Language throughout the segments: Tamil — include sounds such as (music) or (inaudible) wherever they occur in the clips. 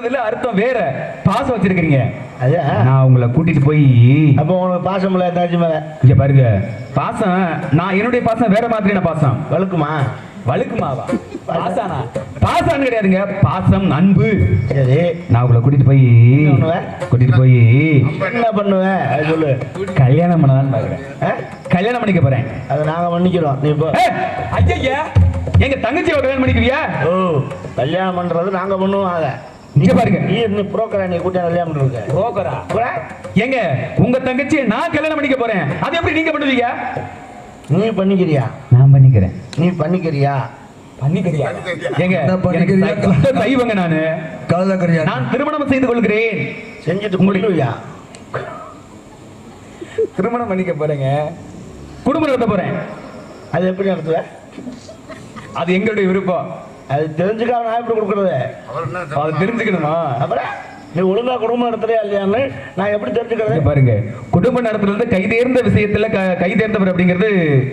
அர்த்தம் வேற. பாசம் வச்சிருக்கீங்க நான் உங்களை கூட்டிட்டு போய் அப்போ உனக்கு பாசம் இல்லை தாச்சி மேல? இங்க பாருங்க. பாசம் நான் என்னுடைய பாசம் வேற மாதிரியான பாசம். வழுக்குமா? வழுக்குமாவா? பாசானா பாசான்னு கிடையாதுங்க. பாசம் அன்பு சரி. நான் உங்களை கூட்டிட்டு போய்? கூட்டிட்டு போய் என்ன பண்ணுவேன் சொல்லு. கல்யாணம் பண்ணதான் பாக்குறேன்? கல்யாணம் பண்ணிக்க போறேன். அதை நாங்க பண்ணிக்கிறோம் நீ இப்போ எங்க தங்கச்சியை கல்யாணம் பண்ணிக்கிறியா? ஓ கல்யாணம் பண்றது நாங்க பண்ணுவோம் அதை. இங்க பாருங்க. நீ நீ புரோக்கரா நீ கூட்டியா கல்யாணம் பண்றது புரோக்கரா எங்க உங்க தங்கச்சியை நான் கல்யாணம் பண்ணிக்க போறேன். அது எப்படி நீங்க பண்ணுவீங்க? நீ பண்ணிக்கிறியா? நான் பண்ணிக்கிறேன். நீ பண்ணிக்கிறியா? பண்ணிக்கிறியா? எங்க என்ன எனக்கு நானு. கலக்கறியா நான் திருமணம் செய்து கொள்கிறேன். செஞ்சுட்டு உங்களுக்கு- முடியா திருமணம் பண்ணிக்க போறேங்க. குடும்பம் நடத்த போறேன். அது எப்படி நடத்துவ? அது எங்களுடைய விருப்பம். அது தெரிஞ்சுக்காம நான் எப்படி கொடுக்குறது? அது தெரிஞ்சுக்கணுமா? அப்புறம் நீ ஒழுங்கா குடும்பம் நடத்துறியா இல்லையான்னு நான் எப்படி இங்க தெரிஞ்சுக்கிறது பாருங்க. குடும்ப நடத்துறது கை தேர்ந்த விஷயத்துல க- கை தேர்ந்தவர் அப்படிங்கிறது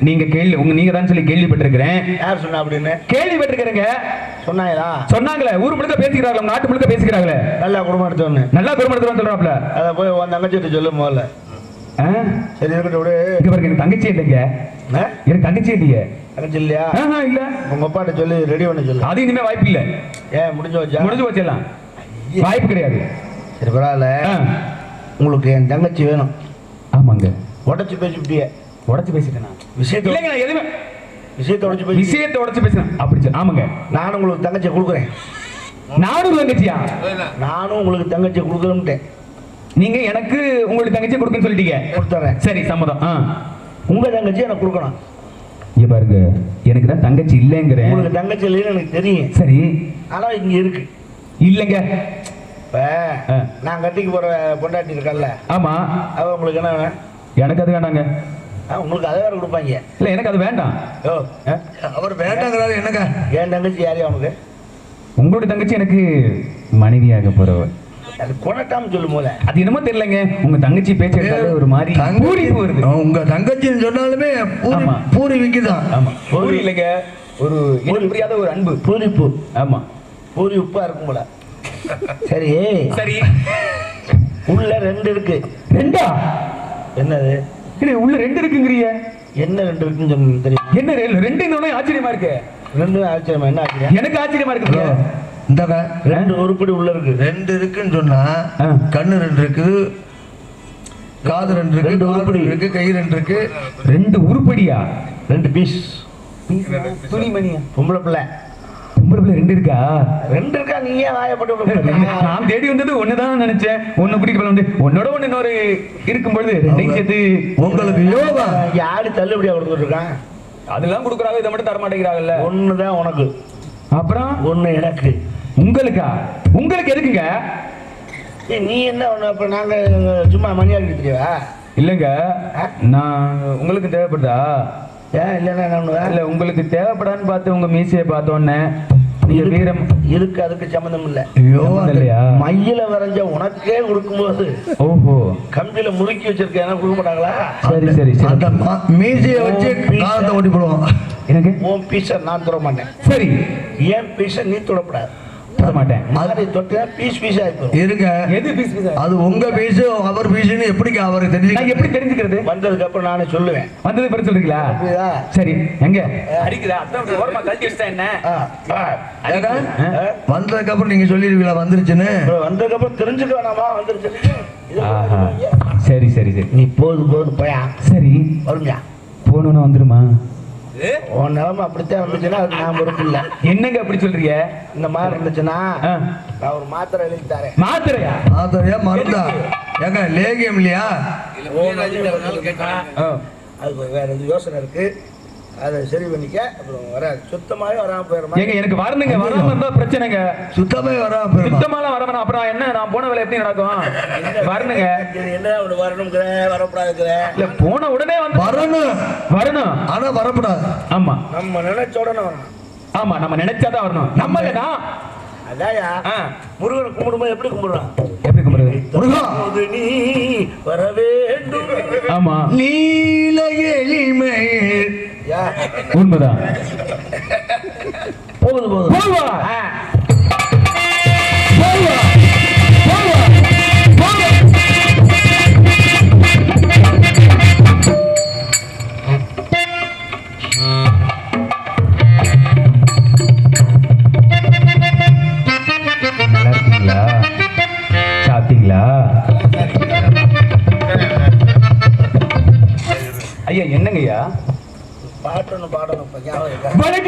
நீங்க கேள்வி உங்க நீங்க தான் சொல்லி கேள்விப்பட்டிருக்கிறேன். யார் சொன்னா அப்படின்னு? கேள்விப்பட்டிருக்கிறேங்க. சொன்னாங்களா? சொன்னாங்களே. ஊர் முழுக்க பேசிக்கிறாங்களே. நாட்டு முழுக்க பேசிக்கிறாங்களே. நல்லா குடும்பம் நடத்தவொன்னு. நல்லா குடும்பம் நடத்துறோம் சொல்றாப்ல. அதை போய் உன் தங்கச்சிட்டு சொல்லு முதல்ல? சரி இருக்கட்டும் விடு. இங்க பாருங்க எனக்கு தங்கச்சி இல்லைங்க? எனக்கு தங்கச்சி இல்லையே. தங்கச்சி இல்லையா? இல்ல. உங்க அப்பாட்ட சொல்லி ரெடி பண்ண சொல்லு. அது இனிமே வாய்ப்பு இல்ல. ஏன் முடிஞ்சு வச்சா முடிஞ்சு வச்சிடலாம் வாய்ப்பு கிடையாது. சரி பரவாயில்ல. உங்களுக்கு என் தங்கச்சி வேணும். ஆமாங்க. உடச்சு பேசிவிட்டியே. உடைச்சு பேசிட்டேன்? நான். விஷயத்தை இல்லைங்க நான் எதுவுமே விஷயத்தை உடச்சு பேசி விஷயத்தை உடைச்சு பேசுறேன் அப்படி. ஆமாங்க. நானும் உங்களுக்கு தங்கச்சியை கொடுக்குறேன். நானும் தங்கச்சியா? நானும் உங்களுக்கு தங்கச்சியை கொடுக்குறேன்ட்டேன் நீங்க எனக்கு உங்களுக்கு தங்கச்சி கொடுக்குன்னு சொல்லிட்டீங்க. கொடுத்துறேன். சரி சம்மதம். உங்க தங்கச்சி எனக்கு கொடுக்கணும். இங்க பாருங்க. எனக்கு தான் தங்கச்சி இல்லைங்கிறேன். உங்களுக்கு தங்கச்சி இல்லைன்னு எனக்கு தெரியும். சரி. ஆனா இங்க இருக்கு. இல்லைங்க. இப்ப. நான் கட்டிக்கு போற பொண்டாட்டி இருக்கல்ல ஆமா. அவ உங்களுக்கு என்ன வேணும்? எனக்கு அது வேண்டாங்க ஆ, உங்களுக்கு அதை வேற கொடுப்பாங்க. இல்ல எனக்கு அது வேண்டாம். ஓ? அவர் வேண்டாங்கிறாரு என்னங்க? என் தங்கச்சி யாரையும் அவனுக்கு? உங்களுடைய தங்கச்சி எனக்கு மனைவியாக போறவள் அது கொணட்டாம சொல்லு போல. அது என்னமோ தெரியலங்க. உங்க தங்கச்சி பேச்சு ஒரு மாதிரி பூரிப்பு வருது உங்க தங்கச்சின்னு சொன்னாலுமே பூரி விக்குதான் ஆமா. பூரி இல்லைங்க. ஒரு இனம் புரியாத ஒரு அன்பு. பூரிப்பு. ஆமா. பூரி உப்பா இருக்கும் போல. சரி. சரி. உள்ள ரெண்டு இருக்கு. ரெண்டா? என்னது? இல்ல உள்ள ரெண்டு இருக்குங்கிறிய? என்ன ரெண்டு இருக்குன்னு சொன்னு தெரியும்? என்ன ரெண்டு ஆச்சரியமா இருக்கு. ரெண்டு ஆச்சரியமா? என்ன ஆச்சரியம்? எனக்கு ஆச்சரியமா இருக்கு. இந்தாங்க ரெண்டு உருப்படி உள்ள இருக்கு. ரெண்டு இருக்குன்னு சொன்னா ஆ. கண்ணு ரெண்டு இருக்குது காது ரெண்டு இருக்கு ரெண்டு உருப்படி. இருக்கு கை ரெண்டு இருக்கு. ரெண்டு உருப்படியா? ரெண்டு பீஸ் துணிமணியா? பொம்பளை பிள்ளை. பொம்பளை பிள்ளை ரெண்டு இருக்கா? ரெண்டு இருக்கா? நீ ஏன் வாயப்பட்டு நான் தேடி வந்தது ஒண்ணுதான் நினைச்சேன். ஒண்ணு போல வந்து உன்னோட ஒண்ணு இன்னொரு இருக்கும் பொழுது ரெண்டையும் சேர்த்து உங்களுக்கு யோகா? யாரு தள்ளுபடியா கொடுத்துட்டு இருக்கான் அதெல்லாம் கொடுக்குறாங்க இதை மட்டும் தர மாட்டேங்கிறாங்கல்ல ஒண்ணுதான் உனக்கு. அப்புறம்? ஒண்ணு எனக்கு. உங்களுக்கா? உங்களுக்கு எதுக்குங்க? ஏய், நீ என்ன ஒண்ணு அப்ப நாங்க சும்மா மணி ஆகிட்டு தெரியவா இல்லைங்க. நான் உங்களுக்கு தேவைப்படுதா? ஏன் இல்லைன்னா என்ன பண்ணுவ? இல்ல உங்களுக்கு தேவைப்படான்னு பார்த்து உங்க மீசையை பார்த்தோன்னே நீங்க வீரம் இதுக்கு அதுக்கு சம்மந்தம் இல்ல. ஐயோ இல்லையா? மையில வரைஞ்ச உனக்கே கொடுக்கும்போது ஓஹோ. கம்பியில முறுக்கி வச்சிருக்க எனக்கு கொடுக்க மாட்டாங்களா? சரி சரி சரி. மீசையை வச்சு காலத்தை ஓட்டி போடுவோம். எனக்கு உன் பீஸை நான் தொட மாட்டேன் சரி. ஏன் பீஸை நீ தொடப்படாது? தர மாட்டேன் தொட்டினா பீஸ் பீஸ் ஆயிப்போம் இருங்க. எது பீஸ் பீஸ் அது உங்க பீஸு அவர் பீஸுன்னு எப்படிங்க அவருக்கு நான் தெரிஞ்சு எப்படி தெரிஞ்சுக்கிறது? வந்ததுக்கு அப்புறம் நானே சொல்லுவேன். வந்தது பிறகு சொல்றீங்களா? சரி எங்க? அடிக்குதா? அதான் ஓரமா கழட்டி வச்சிட்டா என்ன? வந்ததுக்கு அப்புறம் நீங்க சொல்லிருவீங்களா வந்துருச்சுன்னு? வந்ததுக்கு அப்புறம் தெரிஞ்சுக்க வேணாமா? வந்துருச்சு. சரி சரி சரி. நீ போது போது போயா. சரி. வருமியா. போகணும்னு வந்துருமா? உன் நிலைமை அப்படித்தான் இருந்துச்சுன்னா அதுக்கு நான் பொறுப்பு இல்லை. என்னங்க அப்படி சொல்றீங்க? இந்த மாதிரி இருந்துச்சுன்னா. நான் ஒரு மாத்திரை எழுதி தரேன். மாத்திரையா? ஆதரையா மருந்தா? ஏங்க லேகியம் இல்லையா. அதுக்கு வேற எது யோசனை இருக்கு? அதை சரி பண்ணிக்க அப்புறம் வர சுத்தமாவே வராம போயிடுமா ஏங்க எனக்கு வரணுங்க. வராம இருந்தா பிரச்சனைங்க. சுத்தமே வராம போயிருமா சுத்தமாலாம் வர வேணாம் அப்புறம் என்ன நான் போன வேலை எப்படி நடக்கும்? வரணுங்க. இது என்ன ஒன்று வரணுங்கிற வரக்கூடாதுங்கிற? இல்ல போன உடனே வந்து வரணும். வரணும். ஆனா வரக்கூடாது. ஆமா. நம்ம நினைச்ச உடனே வரணும். ஆமா நம்ம நினைச்சாதான் வரணும். நம்ம இல்லைனா அதாயா ஆ. முருகனை கும்பிடும்போது எப்படி கும்பிடுறான்? எப்படி கும்பிடுறது? முருகா. நீ வர வேண்டும். ஆமா. நீல எளிமை உண்மைதான். போகுது போகுது பாட்டு ஒன்று பாடணும் இப்போ ஞாபகம்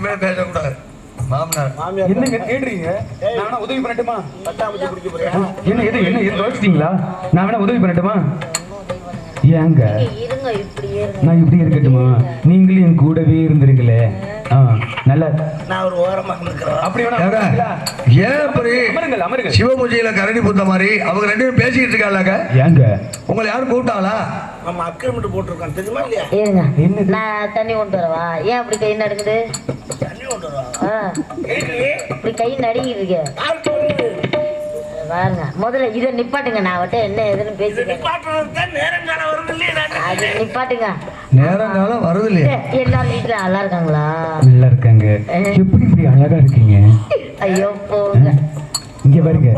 இதுக்கு மேலே பேசக்கூடாது. மாமனார் மாமியார் என்னங்க கேடுறீங்க? நான் உதவி பண்ணட்டுமா? என்ன எது என்ன எது வச்சிட்டீங்களா நான் வேணா உதவி பண்ணட்டுமா? ஏங்க? நீங்க இருங்க இப்படியே இருங்க. நான் இப்படி இருக்கட்டுமா? நீங்களும் என் கூடவே இருந்திருக்கல ஆ நல்ல. நான் ஒரு ஓரமா அப்படி ஏங்க? ஏன் அப்படி சிவபூஜையில கரடி புத்த மாதிரி அவங்க ரெண்டு பேரும் பேசிக்கிட்டு இருக்காங்க ஏங்க? உங்களை யாரும் கூப்பிட்டாங்களா? நம்ம அக்கிரமிட்டு போட்டிருக்கோம். தெரியுமா இல்லையா? நான் தண்ணி கொண்டு வரவா? ஏன் அப்படி கை நடுங்குது? இப்படி கை வருது? பாருங்க முதல்ல இதை நிப்பாட்டுங்க நான் அவட்ட என்ன வருது இல்லையா அது நிப்பாட்டுங்க. நேரங்காலம் வருது இல்லையா எல்லாரும் வீட்டுல நல்லா இருக்காங்களா? நல்லா இருக்காங்க. எப்படி இப்படி அழகா இருக்கீங்க? ஐயோ போங்க. இங்க பாருங்க.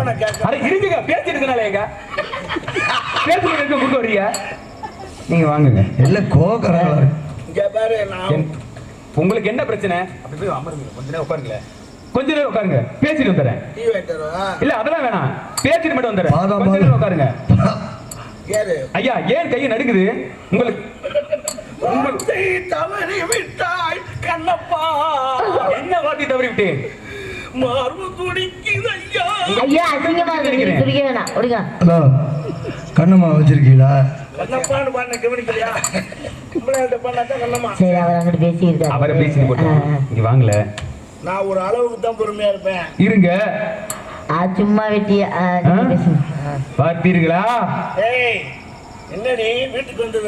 அட இருக்குங்க பேசிட்டு பேசிட்டு இருக்க குறுக்க வர்றீங்க? நீங்க வாங்குங்க. எல்லாம் கோக்கறாங்களா இங்க பாரு நான் உங்களுக்கு என்ன பிரச்சனை? அப்படி போய் அமருங்க. கொஞ்ச நேரம் உட்காருங்களேன் கொஞ்ச நேரம் உட்காருங்க. பேசிட்டு வந்துடுறேன். இல்ல அதெல்லாம் வேணாம். பேசிட்டு மட்டும் வந்துடுறேன். பாதாம் கொஞ்ச. நேரம் உட்காருங்க. ஏறு ஐயா ஏன் கையை நடுக்குது உங்களுக்கு வார்த்தை தவறி விட்டாய் கண்ணப்பா. என்ன வார்த்தை தவறி விட்டேன்? மார்பு துடிக்குது ஐயா. ஐயா அசிங்கமா இருக்கு. கண்ணம்மா வச்சிருக்கீங்களா? கண்ணப்பான்னு பாருங்க கவனிக்கலையா? சரி அவர் அங்கிட்டு பேசியிருக்காரு. அவரை பேசிட்டு போட்டு. இங்க வாங்கல நான் ஒரு அளவுக்கு தான் பொறுமையா இருப்பேன். இருங்க. ஆ, சும்மா வெட்டி. பார்த்தீர்களா ஏய் என்னடி வீட்டுக்கு வந்து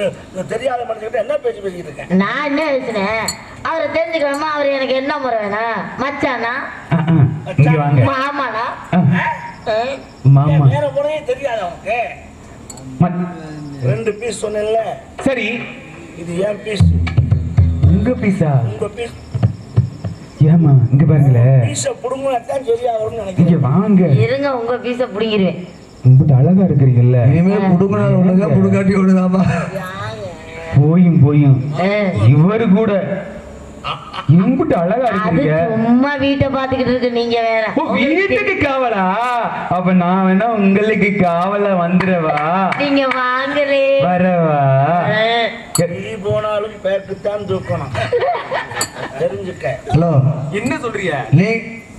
தெரியாத மனுஷங்கிட்ட என்ன பேச்சு பேசிக்கிட்டு இருக்கேன் நான் என்ன பேசுனேன்? அவரை தெரிஞ்சுக்கணுமா? அவர் எனக்கு என்ன முறை வேணும்? மச்சானா? மாமானா? மாமா. வேற முறையே தெரியாத ம- ரெண்டு பீஸ் சொன்னேன்ல. சரி. இது ஏன் பீஸ் உங்க பீஸா உங்க பீஸ் ஏமா இங்க பாருங்களேன் பீஸை புடுங்கினா தான் சரியா வரும்னு இங்க நினைக்கிறேன் வாங்க. இருங்க உங்க பீஸ புடிங்கிருவேன். உங்ககிட்ட அழகா இருக்கிறீங்கல்ல. இனிமேல் புடுங்கினா ஒண்ணுங்க புடுங்காட்டி ஒண்ணுதாமா போயும் போயும். இவரு கூட. இம்புட்டு அழகா அது இருக்கிறீங்க சும்மா வீட்டை பாத்துக்கிட்டு இருக்கு நீங்க வேற. வீட்டுக்கு காவலா? அப்ப நான் வேணா உங்களுக்கு காவலா வந்துடவா? நீங்க வாங்கலே வரவா. நீ போனாலும் பேக்குத்தான் தூக்கணும். தெரிஞ்சுக்க. ஹலோ. என்ன சொல்றீங்க நீ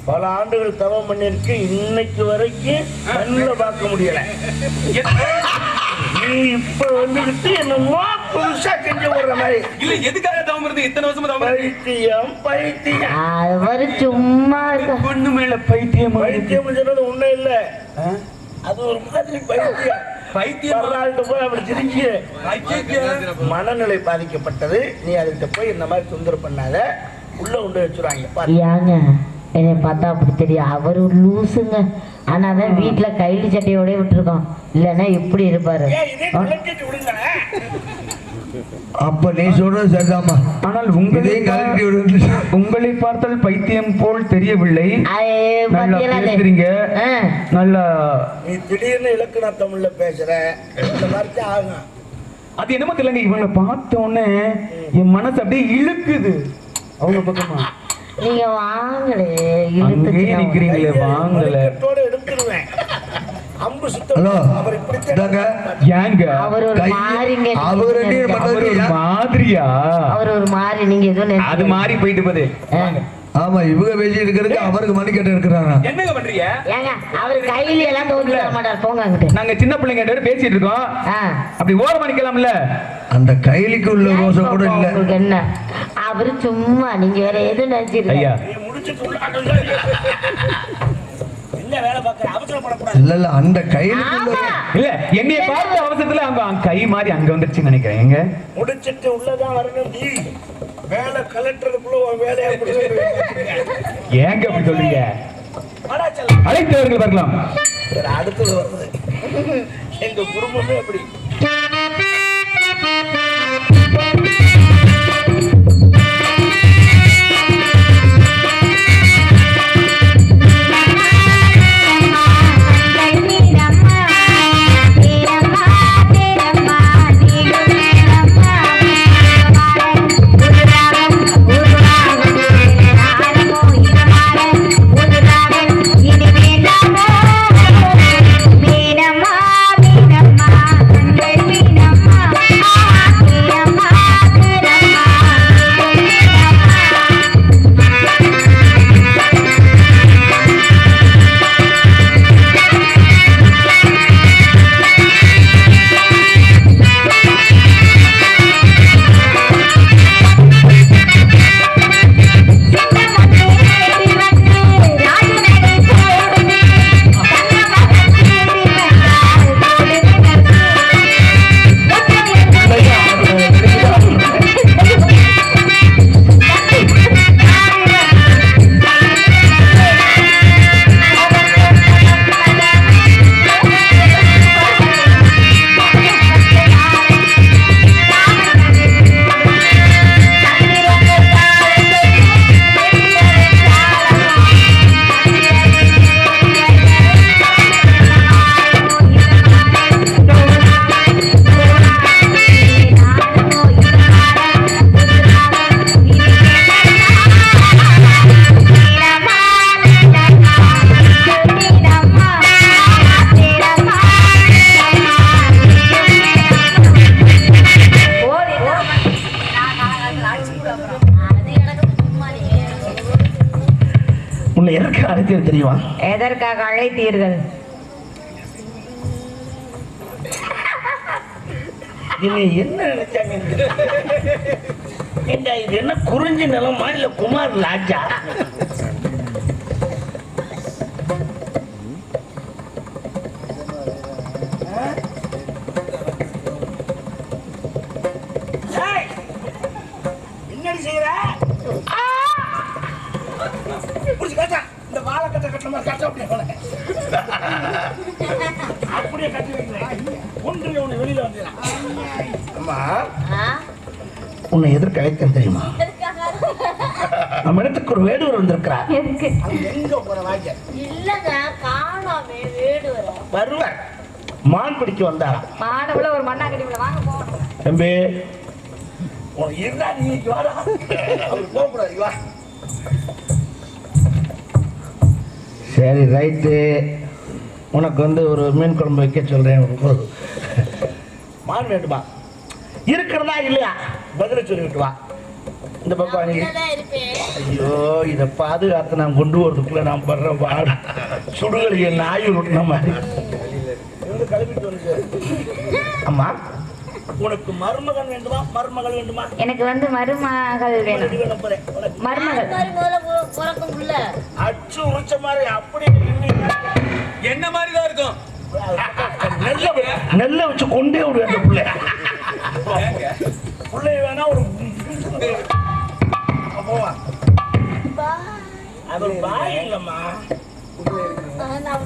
பல ஆண்டுகள் தவம் பண்ணிருக்கு இன்னைக்கு வரைக்கும் கண்ணில் பார்க்க முடியல. (laughs) நீ இப்ப வந்துகிட்டு என்னமோ புதுசா போடுற மாதிரி. இல்ல எதுக்காக தவம் இருந்து இத்தனை வருஷமா தவம்? பைத்தியம் பைத்தியம். அவர் சும்மா பொண்ணு மேல பைத்தியமா. பைத்தியம் சொன்னது உண்மை இல்ல? அது ஒரு மாதிரி பைத்தியம். மனநிலை பாதிக்கப்பட்டது. நீ அதுகிட்ட போய் இந்த மாதிரி தொந்தரவு பண்ணாத. உள்ள கொண்டு வச்சுருவாங்க. என்னை பார்த்தா அப்படி தெரியும். அவரு லூசுங்க. ஆனா தான் வீட்டுல கைலி சட்டையோட விட்டுருக்கோம் இல்லைன்னா இப்படி இருப்பாரு. அப்ப நீ சொல்றது சரிதாம்மா. ஆனால் உங்களை உங்களை பார்த்தால் பைத்தியம் போல் தெரியவில்லை. அது நல்லா. பேசுறீங்க. நல்லா நீ திடீர்னு இலக்கண தமிழ்ல பேசுற. இந்த மாதிரி தான் ஆகும் அது என்னமோ தெரியலங்க. இவங்களை பார்த்த உடனே என் மனசு அப்படியே இழுக்குது. அவங்க பக்கமா? நீங்க வாங்களே அங்கேயே நிக்கிறீங்களே வாங்கல. எடுத்துருவேன். அம்பு சுத்தம் அவர் ஏங்க? ஒரு மாறிங்க அவர் மாதிரியா அவர் ஒரு மாறி நீங்க எதுவும் அது மாறி போயிட்டு போகுது. ஆமா இவங்க பேசி இருக்கிறதுக்கு அவருக்கு மணிக்கட்டை இருக்கிறாரா? என்னங்க பண்றீங்க? ஏங்க அவர் கையில எல்லாம் தர மாட்டார் போங்க அங்கிட்டு நாங்க சின்ன பிள்ளைங்க ரெண்டு பேரும் பேசிட்டு இருக்கோம். அப்படி ஓரமா நிக்கலாம்ல அந்த கைலிக்கு உள்ள ரோசம் கூட இல்ல என்ன? அவரு சும்மா நீங்க வேற எது நினைச்சிருக்க ஐயா. நீ முடிச்சுட்டு உள்ள என்ன என்ன வேலை பார்க்கற அவசரப்படக்கூடாது. இல்ல இல்ல அந்த ஆமா. இல்ல என்னைய பார்த்த அவசரத்துல அவங்க அங்க கை மாதிரி அங்க வந்துருச்சுன்னு நினைக்கிறேன். எங்க? முடிச்சிட்டு உள்ளதான் வரணும் வேலை கலெக்டருக்குள்ள வேலையை ஏங்க அப்படி சொல்றீங்க. அழைத்தவர்கள் பார்க்கலாம் அடுத்தது வருது. எங்க குடும்பமே அப்படி. அழைத்தது தெரியுமா? எதற்காக அழைத்தீர்கள்? என்ன நினைச்சாங்க இது என்ன குறிஞ்சி நிலமா இல்ல குமார் லாஜா கட்ட கட்ட அப்படியே போல. அப்படியே கட்டி ஒன்று உன்னை வெளியில வந்துடுறேன் அம்மா உன்னை எதற்கு அழைத்தேன் தெரியுமா? நம்ம இடத்துக்கு ஒரு வேடுவர் வந்திருக்கிறார். எங்க போற வாங்க இல்லங்க காணாமே வீடு வர. வருவார். மான் பிடிக்க வந்தாராம் மாடவுல ஒரு மண்ணாங்கடிவுல வாங்க போகணும் தம்பி. இருந்தா நீ இங்க வாடா. அவர் போகக்கூடாது இங்க வா. சரி ரைட்டு. உனக்கு வந்து ஒரு மீன் குழம்பு வைக்க சொல்றேன். ஒரு மான் வேண்டுமா? இருக்கிறதா இல்லையா? பதில சொல்லிவிட்டு வா. இந்த பக்கம் ஐயோ இதை பாதுகாத்து நான் கொண்டு வரதுக்குள்ள நான் படுற பாடு சுடுகலிய நாய் விட்டுன மாதிரி. அம்மா உனக்கு மருமகன் வேண்டுமா? மருமகள் வேண்டுமா? எனக்கு வந்து மருமகள் வேணும். மருமகள். புள்ள அச்சு உரிச்ச மாதிரி அப்படியே நின்னு என்ன மாதிரி தான் இருக்கும்? நெல்ல நெல்ல வச்சு கொண்டே விடு அந்த பிள்ளை. பிள்ளைய வேணா ஒரு அது பாய் இல்லம்மா. நான்